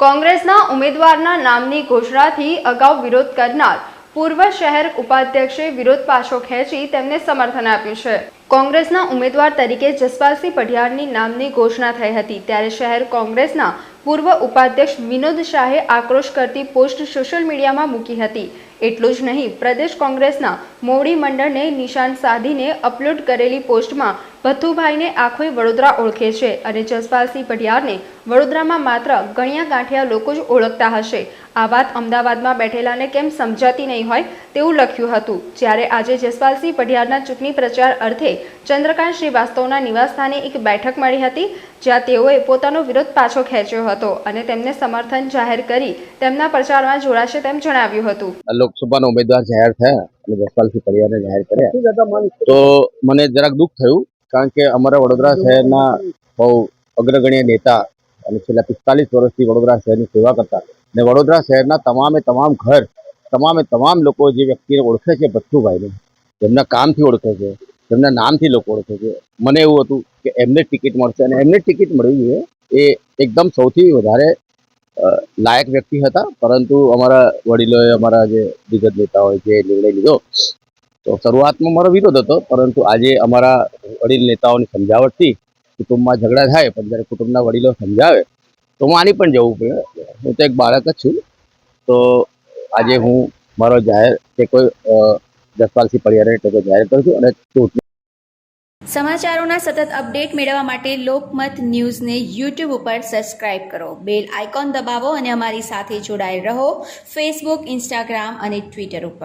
કોંગ્રેસના ઉમેદવારના નામની ઘોષણાથી અગાઉ વિરોધ કરનાર પૂર્વ શહેર ઉપાધ્યક્ષે વિરોધ પાછો ખેંચી તેમને સમર્થન આપ્યું છે. કોંગ્રેસના ઉમેદવાર તરીકે જસપાલસિંહ પઢિયારની નામની ઘોષણા થઈ હતી. ત્યારે શહેર કોંગ્રેસના પૂર્વ ઉપાધ્યક્ષ વિનોદ શાહે આક્રોશ કરતી પોસ્ટ સોશિયલ મીડિયામાં મૂકી હતી. એટલું જ નહીં, પ્રદેશ કોંગ્રેસના મોવડી મંડળને નિશાન સાધીને અપલોડ કરેલી પોસ્ટમાં ભથ્થુભાઈને આખોય વડોદરા ઓળખે છે અને જસપાલસિંહ પઢિયારને વડોદરામાં માત્ર ગણ્યા ગાંઠિયા લોકો જ ઓળખતા હશે. આ વાત અમદાવાદમાં બેઠેલાને કેમ સમજાતી નહીં હોય તેવું લખ્યું હતું. જ્યારે આજે જસપાલસિંહ પઢિયારના ચૂંટણી પ્રચાર અર્થે ચંદ્રકાંત શ્રીવાસ્તવના નિવાસસ્થાને એક બેઠક મળી હતી, જ્યાં તેઓએ પોતાનો વિરોધ પાછો ખેંચ્યો હતો અને તેમને સમર્થન જાહેર કરી તેમના પ્રચારમાં જોડાશે તેમ જણાવ્યું હતું. લોકસભાના ઉમેદવાર જાહેર થયા જસપાલસિંહ પડિયાને જાહેર કર્યા. તો મને જરાક દુઃખ થયું, કારણ કે અમારા વડોદરા શહેરના બહુ અગ્રગણ્ય નેતા અને છેલ્લા પિસ્તાલીસ વર્ષથી વડોદરા શહેરની સેવા કરતા અને વડોદરા શહેરના તમામે તમામ ઘર, તમામે તમામ લોકો જે વ્યક્તિને ઓળખે છે ભથ્થુભાઈને જેમના કામથી ઓળખે છે જેમના નામથી લોકો ઓળખે છે. મને એવું હતું કે એમને ટિકિટ મળશે અને એમને ટિકિટ મળવી જોઈએ એ એકદમ સૌથી વધારે લાયક વ્યક્તિ હતા. પરંતુ અમારા વડીલોએ અમારા જે દિગ્ગજ નેતાઓએ જે નિર્ણય લીધો, તો શરૂઆતમાં મારો વિરોધ હતો. પરંતુ આજે અમારા વડીલ નેતાઓની સમજાવટથી કુટુંબમાં ઝઘડા થાય, પણ જ્યારે કુટુંબના વડીલો સમજાવે, તો હું આની પણ જવું પડે. હું તો એક બાળક જ છું. તો આજે હું મારો જાહેર કે કોઈ અ, જસપાલસિંહ પરિવારે ટેકો જાહેર કરું અને ચૂંટણી સમાચારોના સતત અપડેટ મેળવવા માટે લોકમત ન્યૂઝને યુટ્યુબ ઉપર સબસ્ક્રાઇબ કરો. બેલ આઇકોન દબાવો અને અમારી સાથે જોડાયેલ રહો. ફેસબુક ઇન્સ્ટાગ્રામ અને ટ્વિટર ઉપર.